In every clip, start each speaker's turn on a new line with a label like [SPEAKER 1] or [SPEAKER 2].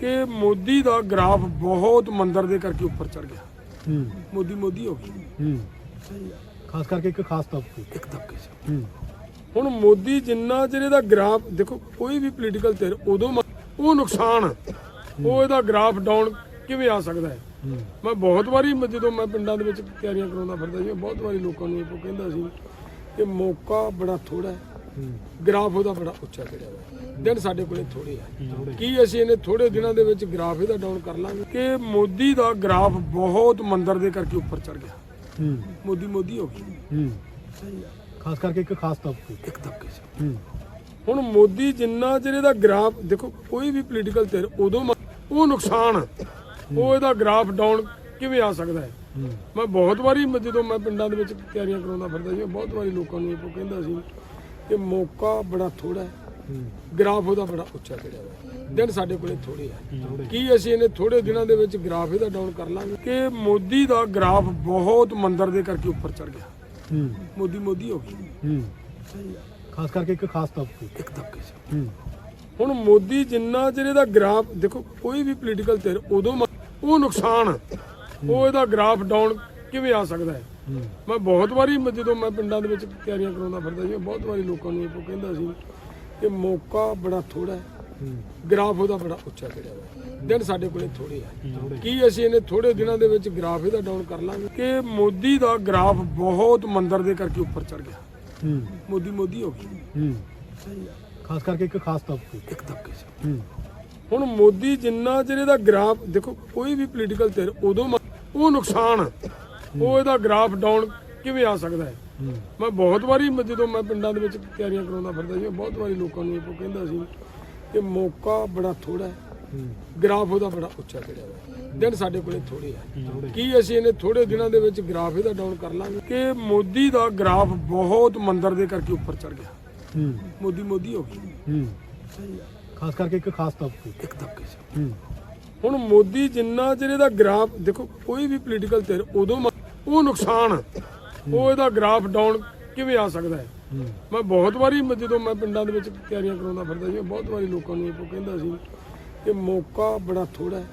[SPEAKER 1] ਕਿ ਮੋਦੀ ਦਾ ਗ੍ਰਾਫ ਬਹੁਤ ਮੰਦਰ ਦੇ ਕਰਕੇ ਉੱਪਰ ਚੜ ਗਿਆ।
[SPEAKER 2] ਹੂੰ।
[SPEAKER 1] ਮੋਦੀ ਮੋਦੀ ਹੋ ਗਈ
[SPEAKER 2] ਹੂੰ। ਖਾਸ ਕਰਕੇ ਇੱਕ ਖਾਸ ਤਬਕੇ
[SPEAKER 1] ਇੱਕ ਤਬਕੇ 'ਚ।
[SPEAKER 2] ਹੂੰ।
[SPEAKER 1] ਹੁਣ ਮੋਦੀ ਜਿੰਨਾ ਚਿਰ ਇਹਦਾ ਗ੍ਰਾਫ ਦੇਖੋ ਕੋਈ ਵੀ ਪੋਲੀਟੀਕਲ ਧਿਰ ਉਦੋਂ ਉਹ ਨੁਕਸਾਨ ਉਹ ਇਹਦਾ ਗ੍ਰਾਫ ਡਾਊਨ ਕਿਵੇਂ ਆ ਸਕਦਾ ਹੈ? ਮੈਂ ਬਹੁਤ ਵਾਰੀ ਜਦੋਂ ਮੈਂ ਪਿੰਡਾਂ ਦੇ ਵਿੱਚ ਤਿਆਰੀਆਂ ਕਰਾਉਂਦਾ ਫਿਰਦਾ ਸੀ ਬਹੁਤ ਵਾਰੀ ਲੋਕਾਂ ਨੂੰ ਇਹ ਕਹਿੰਦਾ ਸੀ ਕਿ ਮੌਕਾ ਬੜਾ ਥੋੜਾ ਹੂੰ। ਗ੍ਰਾਫ ਉਹਦਾ ਬੜਾ ਉੱਚਾ ਚੜਿਆ ਹੋਇਆ। ਦਿਨ ਸਾਡੇ ਕੋਲੇ ਥੋੜੇ ਆ। ਕੀ ਅਸੀਂ ਇਹਨੇ ਥੋੜੇ ਦਿਨਾਂ ਦੇ ਵਿੱਚ ਗ੍ਰਾਫ ਇਹਦਾ ਡਾਊਨ ਕਰ ਲਾਂਗੇ? ਕਿ ਮੋਦੀ ਦਾ ਗ੍ਰਾਫ ਬਹੁਤ ਮੰਦਰ ਦੇ ਕਰਕੇ ਉੱਪਰ ਚੜ ਗਿਆ। ਮੋਦੀ ਮੋਦੀ ਹੋ ਗਈ
[SPEAKER 2] ਹੂੰ। ਖਾਸ ਕਰਕੇ ਇੱਕ ਖਾਸ ਤਬਕੇ।
[SPEAKER 1] ਇੱਕ ਤਬਕੇ 'ਚ ਹੁਣ ਮੋਦੀ ਜਿੰਨਾ ਚਿਰ ਇਹਦਾ ਗ੍ਰਾਫ ਦੇਖੋ ਕੋਈ ਵੀ ਪੋਲੀਟੀਕਲ ਧਿਰ ਉਦੋਂ ਉਹ ਨੁਕਸਾਨ ਉਹ ਇਹਦਾ ਗ੍ਰਾਫ ਡਾਊਨ ਕਿਵੇਂ ਆ ਸਕਦਾ ਹੈ? ਮੈਂ ਬਹੁਤ ਵਾਰੀ ਜਦੋਂ ਮੈਂ ਪਿੰਡਾਂ ਦੇ ਵਿੱਚ ਤਿਆਰੀਆਂ ਕਰਾਉਂਦਾ ਫਿਰਦਾ ਸੀ ਬਹੁਤ ਵਾਰੀ ਲੋਕਾਂ ਨੂੰ ਇਹ ਕਹਿੰਦਾ ਸੀ ਕਿ ਮੌਕਾ ਬੜਾ ਥੋੜਾ ਹੈ। ਗ੍ਰਾਫ ਉਹਦਾ ਬੜਾ ਉੱਚਾ ਚੜਿਆ ਹੋਇਆ ਦਿਨ ਸਾਡੇ ਕੋਲੇ ਥੋੜੇ ਆ। ਕੀ ਅਸੀਂ ਇਹਨੇ ਥੋੜੇ ਦਿਨਾਂ ਦੇ ਵਿੱਚ ਗ੍ਰਾਫ ਇਹਦਾ ਡਾਊਨ ਕਰ ਲਾਂਗੇ? ਕਿ ਮੋਦੀ ਦਾ ਗ੍ਰਾਫ ਬਹੁਤ ਮੰਦਰ ਦੇ ਕਰਕੇ ਉੱਪਰ ਚੜ ਗਿਆ। ਮੋਦੀ ਮੋਦੀ ਹੋ ਗਈ
[SPEAKER 2] ਹੂੰ। ਖਾਸ ਕਰਕੇ ਇੱਕ ਖਾਸ ਤਬਕੇ।
[SPEAKER 1] ਇੱਕ ਤਬਕੇ 'ਚ।
[SPEAKER 2] ਹੂੰ।
[SPEAKER 1] ਹੁਣ ਮੋਦੀ ਜਿੰਨਾ ਚਿਰ ਇਹਦਾ ਗ੍ਰਾਫ ਦੇਖੋ ਕੋਈ ਵੀ ਪੋਲੀਟੀਕਲ ਧਿਰ ਉਦੋਂ ਉਹ ਨੁਕਸਾਨ ਉਹ ਇਹਦਾ ਗ੍ਰਾਫ ਡਾਊਨ ਕਿਵੇਂ ਆ ਸਕਦਾ ਹੂੰ? ਮੈਂ ਬਹੁਤ ਵਾਰੀ ਜਦੋਂ ਮੈਂ ਪਿੰਡਾਂ ਦੇ ਵਿੱਚ ਤਿਆਰੀਆਂ ਕਰਾਉਂਦਾ ਫਿਰਦਾ ਸੀ ਬਹੁਤ ਵਾਰੀ ਲੋਕਾਂ ਨੂੰ ਇਹ ਕਹਿੰਦਾ ਸੀ ਕਿ ਮੌਕਾ ਬੜਾ ਥੋੜਾ ਹੈ। ਗ੍ਰਾਫ ਉਹਦਾ ਬੜਾ ਉੱਚਾ ਚੜਿਆ ਹੋਇਆ ਦਿਨ ਸਾਡੇ ਕੋਲੇ ਥੋੜੇ ਆ। ਕੀ ਅਸੀਂ ਇਹਨੇ ਥੋੜੇ ਦਿਨਾਂ ਦੇ ਵਿੱਚ ਗ੍ਰਾਫ ਇਹਦਾ ਡਾਊਨ ਕਰ ਲਾਂਗੇ? ਕਿ ਮੋਦੀ ਦਾ ਗ੍ਰਾਫ ਬਹੁਤ ਮੰਦਰ ਦੇ ਕਰਕੇ ਉੱਪਰ ਚੜ ਗਿਆ। ਮੋਦੀ ਮੋਦੀ ਹੋ ਗਈ।
[SPEAKER 2] ਹੂੰ। ਖਾਸ ਕਰਕੇ ਇੱਕ ਖਾਸ ਤਬਕੇ
[SPEAKER 1] ਇੱਕ ਤਬਕੇ
[SPEAKER 2] ਹੂੰ।
[SPEAKER 1] ਹੁਣ ਮੋਦੀ ਜਿੰਨਾ ਚਿਰ ਇਹਦਾ ਗ੍ਰਾਫ ਦੇਖੋ ਕੋਈ ਵੀ ਪੋਲੀਟੀਕਲ ਧਿਰ ਉਦੋਂ ਉਹ ਨੁਕਸਾਨ ਉਹ ਇਹਦਾ ਗ੍ਰਾਫ ਡਾਊਨ ਕਿਵੇਂ ਆ ਸਕਦਾ ਹੈ? ਮੈਂ ਬਹੁਤ ਵਾਰੀ ਜਦੋਂ ਮੈਂ ਪਿੰਡਾਂ ਦੇ ਵਿੱਚ ਤਿਆਰੀਆਂ ਕਰਾਉਂਦਾ ਫਿਰਦਾ ਸੀ ਬਹੁਤ ਵਾਰੀ ਲੋਕਾਂ ਨੂੰ ਇਹ ਕਹਿੰਦਾ ਸੀ ਕਿ ਮੌਕਾ ਬੜਾ ਥੋੜਾ ਹੈ। ਗ੍ਰਾਫ ਉਹਦਾ ਬੜਾ ਉੱਚਾ ਚੜਿਆ ਹੋਇਆ ਦਿਨ ਸਾਡੇ ਕੋਲੇ ਥੋੜੇ ਆ। ਕੀ ਅਸੀਂ ਇਹਨੇ ਥੋੜੇ ਦਿਨਾਂ ਦੇ ਵਿੱਚ ਗ੍ਰਾਫ ਇਹਦਾ ਡਾਊਨ ਕਰ ਲਾਂਗੇ? ਕਿ ਮੋਦੀ ਦਾ ਗ੍ਰਾਫ ਬਹੁਤ ਮੰਦਰ ਦੇ ਕਰਕੇ ਉੱਪਰ ਚੜ ਗਿਆ। ਮੋਦੀ ਮੋਦੀ ਹੋ ਗਈ।
[SPEAKER 2] ਖਾਸ ਕਰਕੇ ਇੱਕ ਖਾਸ ਤਬਕੇ
[SPEAKER 1] ਇੱਕ ਤਬਕੇ 'ਚ। ਹੁਣ ਮੋਦੀ ਜਿੰਨਾ ਚਿਰ ਇਹਦਾ ਗ੍ਰਾਫ ਦੇਖੋ ਕੋਈ ਵੀ ਪੋਲੀਟੀਕਲ ਧਿਰ ਉਦੋਂ ਉਹ ਨੁਕਸਾਨ। ਉਹ ਇਹਦਾ ਗ੍ਰਾਫ ਡਾਊਨ ਕਿਵੇਂ ਆ ਸਕਦਾ ਹੈ? ਮੈਂ ਬਹੁਤ ਵਾਰੀ ਜਦੋਂ ਮੈਂ ਪਿੰਡਾਂ ਦੇ ਵਿੱਚ ਤਿਆਰੀਆਂ ਕਰਾਉਂਦਾ ਫਿਰਦਾ ਸੀ ਬਹੁਤ ਵਾਰੀ ਲੋਕਾਂ ਨੂੰ ਇਹ ਕਹਿੰਦਾ ਸੀ ਕਿ ਮੌਕਾ ਬੜਾ ਥੋੜਾ ਹੈ।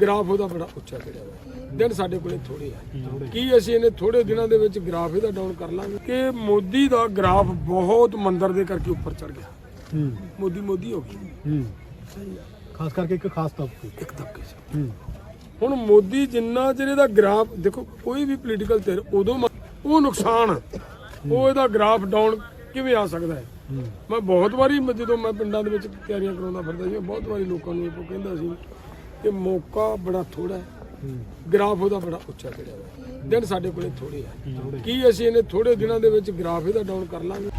[SPEAKER 1] ਗ੍ਰਾਫ ਉਹਦਾ ਬੜਾ ਉੱਚਾ ਚੜਿਆ ਹੋਇਆ ਦਿਨ ਸਾਡੇ ਕੋਲੇ ਥੋੜੇ ਆ। ਕੀ ਅਸੀਂ ਇਹਨੇ ਥੋੜੇ ਦਿਨਾਂ ਦੇ ਵਿੱਚ ਗ੍ਰਾਫ ਇਹਦਾ ਡਾਊਨ ਕਰ ਲਾਂਗੇ? ਕਿ ਮੋਦੀ ਦਾ ਗ੍ਰਾਫ ਬਹੁਤ ਮੰਦਰ ਦੇ ਕਰਕੇ ਉੱਪਰ ਚੜ ਗਿਆ। ਮੋਦੀ ਮੋਦੀ ਹੋ ਗਈ।
[SPEAKER 2] ਖਾਸ ਕਰਕੇ ਇੱਕ ਖਾਸ ਤਬਕੇ।
[SPEAKER 1] ਇੱਕ ਤਬਕੇ
[SPEAKER 2] ਹੂੰ।
[SPEAKER 1] ਹੁਣ ਮੋਦੀ ਜਿੰਨਾ ਚਿਰ ਇਹਦਾ ਗ੍ਰਾਫ ਦੇਖੋ ਕੋਈ ਵੀ ਪੋਲੀਟੀਕਲ ਧਿਰ ਉਦੋਂ ਉਹ ਨੁਕਸਾਨ ਉਹ ਇਹਦਾ ਗ੍ਰਾਫ ਡਾਊਨ ਕਿਵੇਂ ਆ ਸਕਦਾ ਹੈ? ਮੈਂ ਬਹੁਤ ਵਾਰੀ ਜਦੋਂ ਮੈਂ ਪਿੰਡਾਂ ਦੇ ਵਿੱਚ ਤਿਆਰੀਆਂ ਕਰਾਉਂਦਾ ਫਿਰਦਾ ਸੀ ਬਹੁਤ ਵਾਰੀ ਲੋਕਾਂ ਨੂੰ ਇਹ ਕਹਿੰਦਾ ਸੀ ਕਿ ਮੌਕਾ ਬੜਾ ਥੋੜਾ ਹੈ। ਗ੍ਰਾਫ ਉਹਦਾ ਬੜਾ ਉੱਚਾ ਚੜਿਆ ਦਿਨ ਸਾਡੇ ਕੋਲੇ ਥੋੜੇ ਆ। ਕੀ ਅਸੀਂ ਇਹਨੇ ਥੋੜੇ ਦਿਨਾਂ ਦੇ ਵਿੱਚ ਗ੍ਰਾਫ ਇਹਦਾ ਡਾਊਨ ਕਰ ਲਾਂਗੇ?